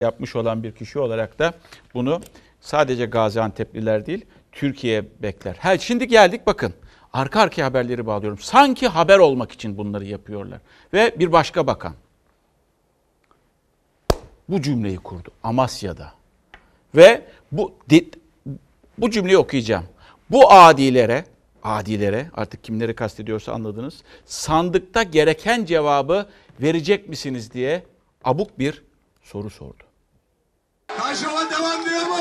yapmış olan bir kişi olarak da bunu sadece Gaziantep'liler değil Türkiye bekler. Her şimdi geldik bakın. Arka arkaya haberleri bağlıyorum. Sanki haber olmak için bunları yapıyorlar. Ve bir başka bakan bu cümleyi kurdu Amasya'da. Ve bu bu cümleyi okuyacağım. Bu adilere, adilere artık kimleri kastediyorsa anladınız. Sandıkta gereken cevabı verecek misiniz diye abuk bir soru sordu. Taşova devam diyor mu?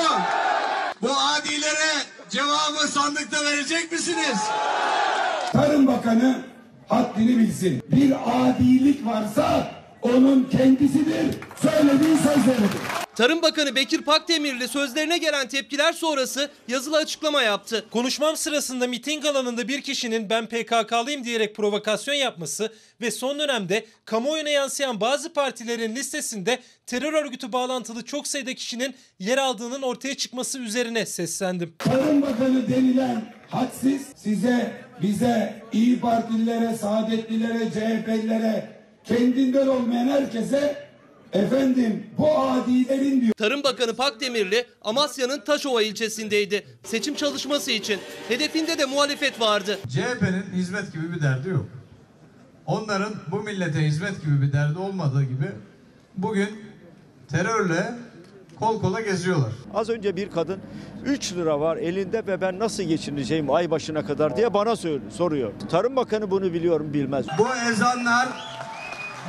Bu adilere cevabı sandıkta verecek misiniz? Tarım Bakanı haddini bilsin. Bir adilik varsa onun kendisidir. Söylediği sözleridir. Tarım Bakanı Bekir Pakdemirli sözlerine gelen tepkiler sonrası yazılı açıklama yaptı. Konuşmam sırasında miting alanında bir kişinin ben PKK'lıyım diyerek provokasyon yapması ve son dönemde kamuoyuna yansıyan bazı partilerin listesinde terör örgütü bağlantılı çok sayıda kişinin yer aldığının ortaya çıkması üzerine seslendim. Tarım Bakanı denilen hadsiz size, bize, İyi Partililere, Saadetlilere, CHP'lilere, kendinden olmayan herkese Efendim bu adilerin diyor. Tarım Bakanı Pakdemirli Amasya'nın Taşova ilçesindeydi. Seçim çalışması için. Hedefinde de muhalefet vardı. CHP'nin hizmet gibi bir derdi yok. Onların bu millete hizmet gibi bir derdi olmadığı gibi bugün terörle kol kola geziyorlar. Az önce bir kadın 3 lira var elinde ve ben nasıl geçineceğim ay başına kadar diye bana soruyor. Tarım Bakanı bunu biliyorum bilmez. Bu ezanlar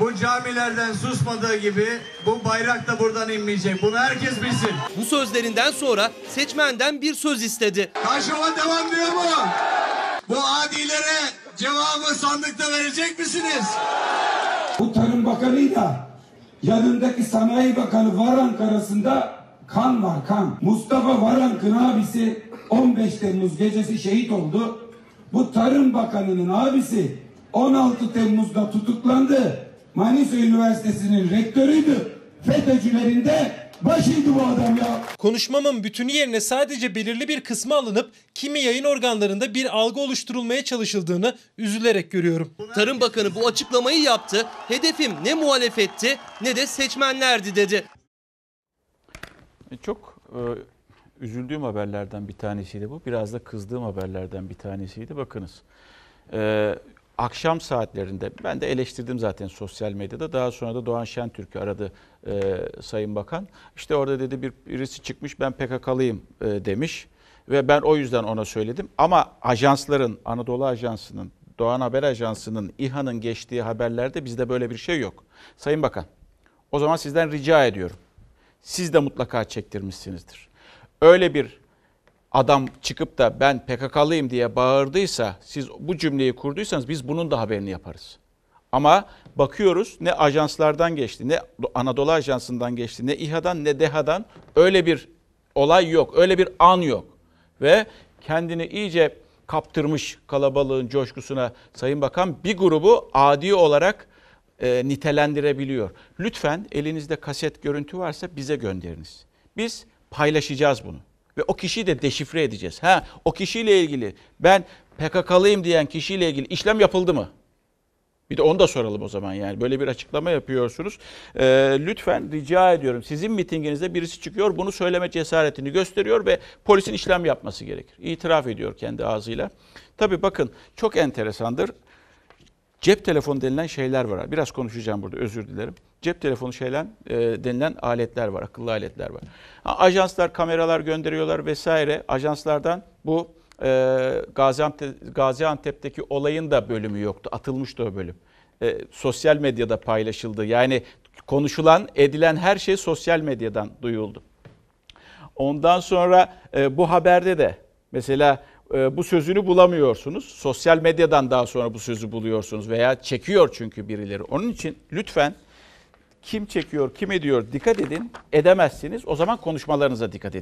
bu camilerden susmadığı gibi bu bayrak da buradan inmeyecek. Bunu herkes bilsin. Bu sözlerinden sonra seçmenden bir söz istedi. Taşova devam diyor mu? Bu adilere cevabı sandıkta verecek misiniz? Bu Tarım Bakanı'yla yanındaki Sanayi Bakanı Varank arasında kan var kan. Mustafa Varank'ın abisi 15 Temmuz gecesi şehit oldu. Bu Tarım Bakanı'nın abisi 16 Temmuz'da tutuklandı. Manisa Üniversitesi'nin rektörüydü. FETÖ'cülerin de başıydı bu adam ya. Konuşmamın bütünü yerine sadece belirli bir kısmı alınıp kimi yayın organlarında bir algı oluşturulmaya çalışıldığını üzülerek görüyorum. Tarım Bakanı bu açıklamayı yaptı. Hedefim ne muhalefetti ne de seçmenlerdi dedi. Çok e, üzüldüğüm haberlerden bir tanesiydi bu. Biraz da kızdığım haberlerden bir tanesiydi. Bakınız. E, akşam saatlerinde ben de eleştirdim zaten sosyal medyada. Daha sonra da Doğan Şentürk'ü aradı e, Sayın Bakan. İşte orada dedi bir birisi çıkmış ben PKK'lıyım e, demiş. Ve ben o yüzden ona söyledim. Ama ajansların, Anadolu Ajansı'nın, Doğan Haber Ajansı'nın, İHA'nın geçtiği haberlerde bizde böyle bir şey yok. Sayın Bakan, o zaman sizden rica ediyorum. Siz de mutlaka çektirmişsinizdir. Öyle bir adam çıkıp da ben PKK'lıyım diye bağırdıysa, siz bu cümleyi kurduysanız biz bunun da haberini yaparız. Ama bakıyoruz ne ajanslardan geçti, ne Anadolu Ajansı'ndan geçti, ne İHA'dan ne DEHA'dan öyle bir olay yok, öyle bir an yok. Ve kendini iyice kaptırmış kalabalığın coşkusuna Sayın Bakan bir grubu adi olarak e, nitelendirebiliyor. Lütfen elinizde kaset görüntü varsa bize gönderiniz. Biz paylaşacağız bunu ve o kişiyi de deşifre edeceğiz. Ha, o kişiyle ilgili ben PKK'lıyım diyen kişiyle ilgili işlem yapıldı mı? Bir de onu da soralım o zaman yani. Böyle bir açıklama yapıyorsunuz. Ee, lütfen rica ediyorum. Sizin mitinginizde birisi çıkıyor, bunu söyleme cesaretini gösteriyor ve polisin işlem yapması gerekir. İtiraf ediyor kendi ağzıyla. Tabii bakın çok enteresandır. Cep telefonu denilen şeyler var. Biraz konuşacağım burada özür dilerim. Cep telefonu şeyler e, denilen aletler var, akıllı aletler var. Ha, ajanslar kameralar gönderiyorlar vesaire. Ajanslardan bu e, Gaziantep, Gaziantep'teki olayın da bölümü yoktu. Atılmıştı o bölüm. E, sosyal medyada paylaşıldı. Yani konuşulan, edilen her şey sosyal medyadan duyuldu. Ondan sonra e, bu haberde de mesela bu sözünü bulamıyorsunuz. Sosyal medyadan daha sonra bu sözü buluyorsunuz veya çekiyor çünkü birileri. Onun için lütfen kim çekiyor, kim ediyor dikkat edin. Edemezsiniz. O zaman konuşmalarınıza dikkat edin.